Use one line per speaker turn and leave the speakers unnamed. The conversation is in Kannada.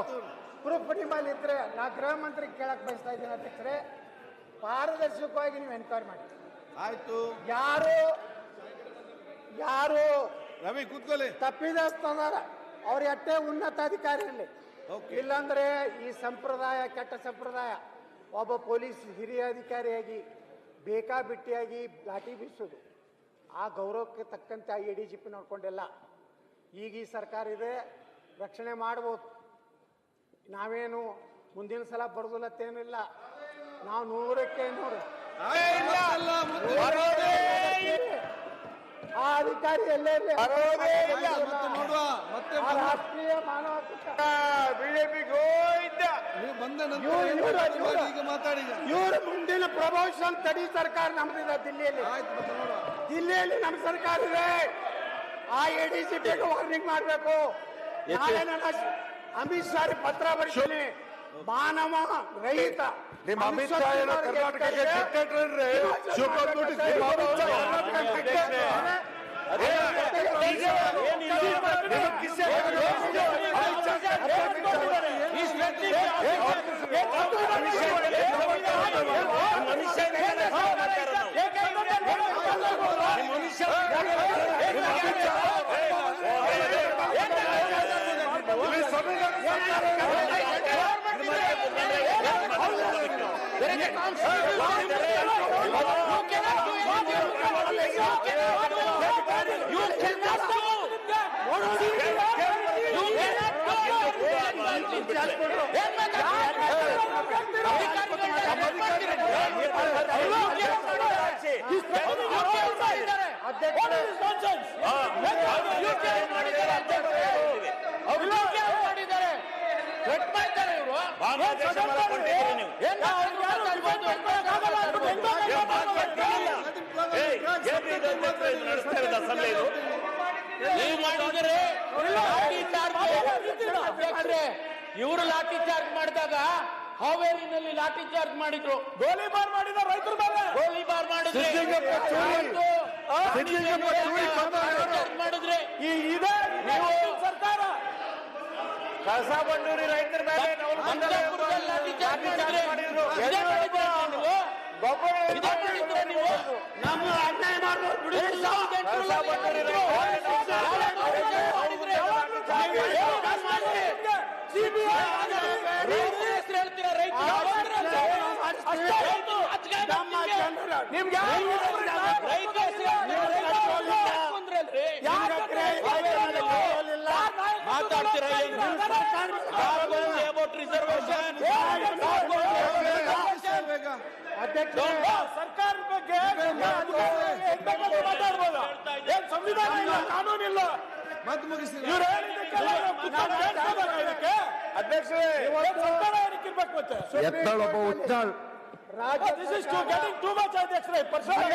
ಪ್ರೂಫ್ ನಿಮ್ಮಲ್ಲಿ ಇದ್ರೆ ನಾ ಗೃಹ ಮಂತ್ರಿ ಕೇಳಕ್ ಬಯಸ್ತಾ ಇದ್ದೀನಿ ಅಧ್ಯಕ್ಷರೇ ಪಾರದರ್ಶಕವಾಗಿ ನೀವು ಎನ್ಕ್ವೈರ್ ಮಾಡಿ.
ಆಯ್ತು.
ಯಾರು ಯಾರು
ರವಿ ಕೂತ್ಕೊಳ್ಳಿ.
ತಪ್ಪಿದಸ್ತದಾರ ಅವ್ರ ಎಟ್ಟೆ ಉನ್ನತ ಅಧಿಕಾರಿ ಇರಲಿ. ಇಲ್ಲಾಂದ್ರೆ ಈ ಸಂಪ್ರದಾಯ ಕೆಟ್ಟ ಸಂಪ್ರದಾಯ ಒಬ್ಬ ಪೊಲೀಸ್ ಹಿರಿಯ ಅಧಿಕಾರಿಯಾಗಿ ಬೇಕಾಬಿಟ್ಟಿಯಾಗಿ ಲಾಠಿ ಬೀಸೋದು. ಆ ಗೌರವಕ್ಕೆ ತಕ್ಕಂತೆ ಆ ಎ ಡಿ ಜಿ ಪಿ ನೋಡ್ಕೊಂಡಿಲ್ಲ. ಈಗ ಈ ಸರ್ಕಾರ ಇದೆ ರಕ್ಷಣೆ ಮಾಡ್ಬೋದು. ನಾವೇನು ಮುಂದಿನ ಸಲ ಬರೋದಿಲ್ಲತ್ತೇನಿಲ್ಲ. ನಾವು ನೂರಕ್ಕೆ ನೂರು. ಆ ಅಧಿಕಾರಿ ಎಲ್ಲೇ ರಾಷ್ಟ್ರೀಯ ಮಾನವ
ಬಿಜೆಪಿ
ಇವ್ರು-
ಮಾತಾಡಿ.
ಇವರು ಮುಂದಿನ ಪ್ರಮೋಷನ್ ತಡಿ ಸರ್ಕಾರ ನಮ್ದಿದೆ ದಿಲ್ಲಿಯಲ್ಲಿ. ದಿಲ್ಲಿಯಲ್ಲಿ ನಮ್ಮ ಸರ್ಕಾರ ಇದೆ. ಆ ಎ ಡಿ ಸಿ ವಾರ್ನಿಂಗ್ ಮಾಡಬೇಕು. ನಾಳೆ ನನ್ನ ಅಮಿತ್ ಶಾ ಗೆ ಪತ್ರ ಬರೀತೀನಿ ಮಾನವ ರಹಿತ
ನಿಮ್ಮ ಅಮಿತ್ ಶಾ ಏನೋ ಕರ್ನಾಟಕಕ್ಕೆ dictator ಇರ್ರಿ. ಶಿವಕುಮಾರ್ ನೋಟಿಸ್ ಮಾಡಿದ್ದಾರೆ ಮಾಡಿದ್ದಾರೆ ಮಾಡಿದ್ದಾರೆ
ನೀವು ಮಾಡಿದರೆ ಲಾಠಿ ಚಾರ್ಜ್ ಅಧ್ಯಕ್ಷರೇ ಇವರು ಲಾಠಿ ಚಾರ್ಜ್ ಮಾಡಿದಾಗ ಹಾವೇರಿನಲ್ಲಿ ಲಾಠಿ ಚಾರ್ಜ್ ಮಾಡಿದ್ರು
ಗೋಲಿಬಾರ್ ಮಾಡಿದ ರೈತರ ಮೇಲೆ
ಗೋಲಿಬಾರ್ ಮಾಡಿದ್ರೆ ಮಾಡಿದ್ರೆ
ಈ ಇದೇ ಕಸ ಬಂಡೂರಿ ರೈತರ ಮೇಲೆ
ನೀವು
ನಮ್ಮ ಅನ್ಯಾಯ ಮಾಡೋದು
ಮಾತಾಡ್ತೀರಾ ಏನು?
ಸರ್ಕಾರ ಬಗ್ಗೆ ಮಾತಾಡ್ಬೋದು. ಏನ್ ಸಂವಿಧಾನ ಇಲ್ಲ ಕಾನೂನಿಲ್ಲ.
ಮತ್ತೆ ಮುಗಿಸಿ
ಅಧ್ಯಕ್ಷರೇ ಸರ್ಕಾರ ಏನಕ್ಕೆ ಇರ್ಬೇಕು ಮತ್ತೆ?
ಎತ್ತಳೊಬ್ಬ ಉಚ್ಚಾಳ್ ರಾಜ್ಯ
this is to getting too much ಅಧ್ಯಕ್ಷರೇ. ಪರ್ಸನಲ್